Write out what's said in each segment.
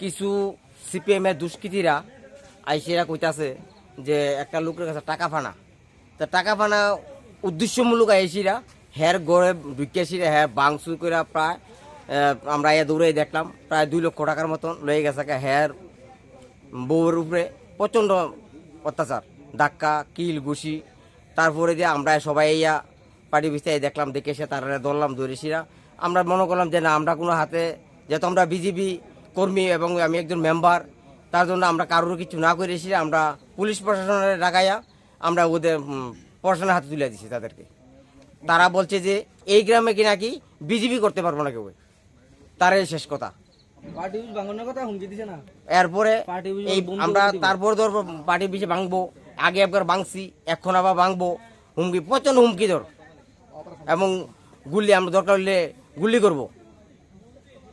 কিছু সিপিএম এর দুষ্কৃতীরা আইসিরা কইতাছে যে একটা লোকের কাছে টাকা ফানা। তা টাকা ফানা উদ্দেশ্যমূলক আইসিরা হ্যার গড়ে ঢুকিয়েছিরা হ্যাঁ বাংসু করে প্রায় আমরা এ দৌড়ে দেখলাম প্রায় দুই লক্ষ টাকার মতন লয়ে গেছে হ্যার বউয়ের উপরে প্রচণ্ড অত্যাচার ধাক্কা কিল ঘুষি। তারপরে যে আমরা সবাই ইয়া পার্টি বিস্তায় দেখলাম দেখে এসে তারা ধরলাম দৌড়েছিরা আমরা মনে করলাম যে না আমরা কোনো হাতে যেহেতু আমরা বিজেপি কর্মী এবং আমি একজন মেম্বার তার জন্য আমরা কারোর কিছু না করে এসে আমরা পুলিশ প্রশাসনের ডাকাইয়া আমরা ওদের প্রশাসনের হাতে তুলে দিছি তাদেরকে। তারা বলছে যে এই গ্রামে কি নাকি বিজেপি করতে পারব না কেউ। তারাই শেষ কথা। এরপরে এই আমরা তারপর ধর পার্টি পিছিয়ে ভাঙবো আগে একবার ভাঙছি এখন আবার ভাঙবো। হুমকি প্রচণ্ড হুমকি ধর। এবং গুলি আমরা দরকার হলে গুলি করব।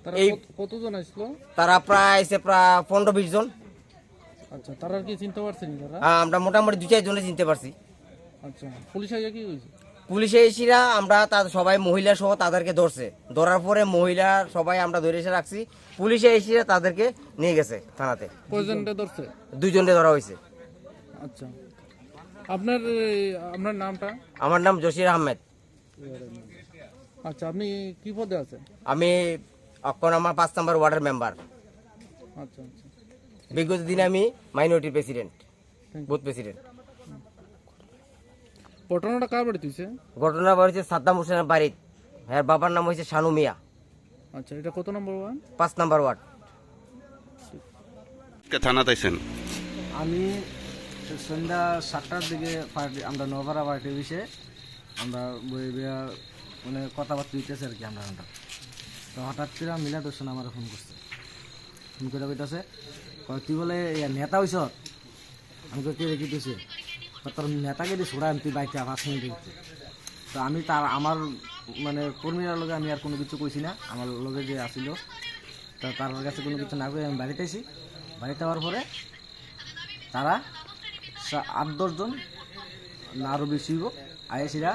এই- কতজন আসলো? তারা প্রায় এসে প্রায় পনেরো বিশ জন। আচ্ছা তারা আর কি চিনতে পারছেন তারা? আমরা মোটামুটি দু চার জনে চিনতে পারছি। আচ্ছা পুলিশ আইয়া কি হয়েছে পুলিশে এসিরা আমরা তার সবাই মহিলা সহ তাদেরকে ধরছে। ধরার পরে মহিলা সবাই আমরা ধরে এসে রাখছি। পুলিশে এসিরা তাদেরকে নিয়ে গেছে থানাতে। কয়জনটা ধরছে? দুইজনকে ধরা হয়েছে। আচ্ছা আপনার আপনার নামটা? আমার নাম জসির আহমেদ। আচ্ছা আপনি কি পদে আছেন? আমি এখন আমার পাঁচ নম্বর ওয়ার্ডের মেম্বার। আচ্ছা আচ্ছা। বিগত দিনে আমি মাইনরিটি প্রেসিডেন্ট বুথ প্রেসিডেন্ট ঘটনাটা কার বাড়ি তুইছে ঘটনা হয়েছে সাদ্দাম হোসেনের বাড়ির হ্যাঁ বাবার নাম হয়েছে শানু মিয়া। আচ্ছা এটা কত নম্বর ওয়ান পাঁচ নম্বর ওয়ার্ড। কে থানাতে আইছেন আমি সন্ধ্যা সাতটার দিকে পার্টি আমরা নভারা পার্টি অফিসে আমরা বই বিয়া মানে কথাবার্তা দিতেছে আর কি আমরা আমরা তো হঠাৎ করে মিলাদ হোসেন আমার ফোন করছে। ফোন করে কইতাছে তুই বলে নেতা হইছ? আমি কে রেখে দিয়েছে তোর নেতাকে দিয়ে ছোড়া, তুই বাইকে পাঁচ মিনিট দিচ্ছে তো আমি তার, আমার মানে কর্মীরা লগে আমি আর কোনো কিছু কইছি না। আমার লগে যে আসিল, তা তার কাছে কোনো কিছু না করে আমি বাড়িতে আইছি। বাড়িতে হওয়ার পরে তারা আট দশজন আরও বেশি আইসিরা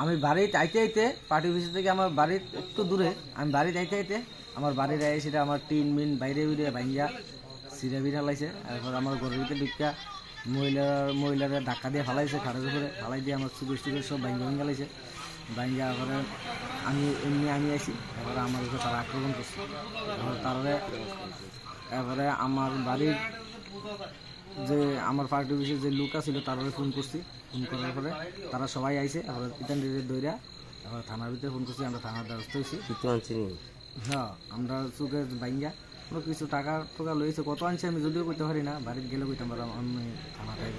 আমি বাড়িতে আইতে আইতে পার্টি অফিস থেকে আমার বাড়ির একটু দূরে, আমি বাড়িতে আইতে আইতে আমার বাড়ির আইসিরা আমার টিন মিন বাইরে বাইরে ভাঙ্গিয়া সিরা বিরা লাইছে, তারপর আমার ঘরের ভিতরে ঢুকিয়া মহিলার মহিলারা ধাক্কা দিয়ে ফালাইছে খাড়ের উপরে ফালাই দিয়ে আমার সুগর সুগর সব ভাঙ্গা ভাঙ্গা লাইছে। ভাঙ্গা পরে আমি এমনি আমি আইছি এবারে আমার উপরে তারা আক্রমণ করছে। তারপরে এবারে আমার বাড়ির যে আমার পার্টি অফিসে যে লোক ছিল তারপরে ফোন করছি। ফোন করার পরে তারা সবাই আইসে আমরা ইতান দইরা আমরা থানার ভিতরে ফোন করছি আমরা থানার দ্বারস্থ হয়েছি বিদ্যমান চিনি হ্যাঁ আমরা চোখে বাইঙ্গা। আমরা কিছু টাকা টাকা লইছে কত আনছে আমি যদিও কইতে পারি না বাড়িতে গেলে কইতাম আমি থানাতে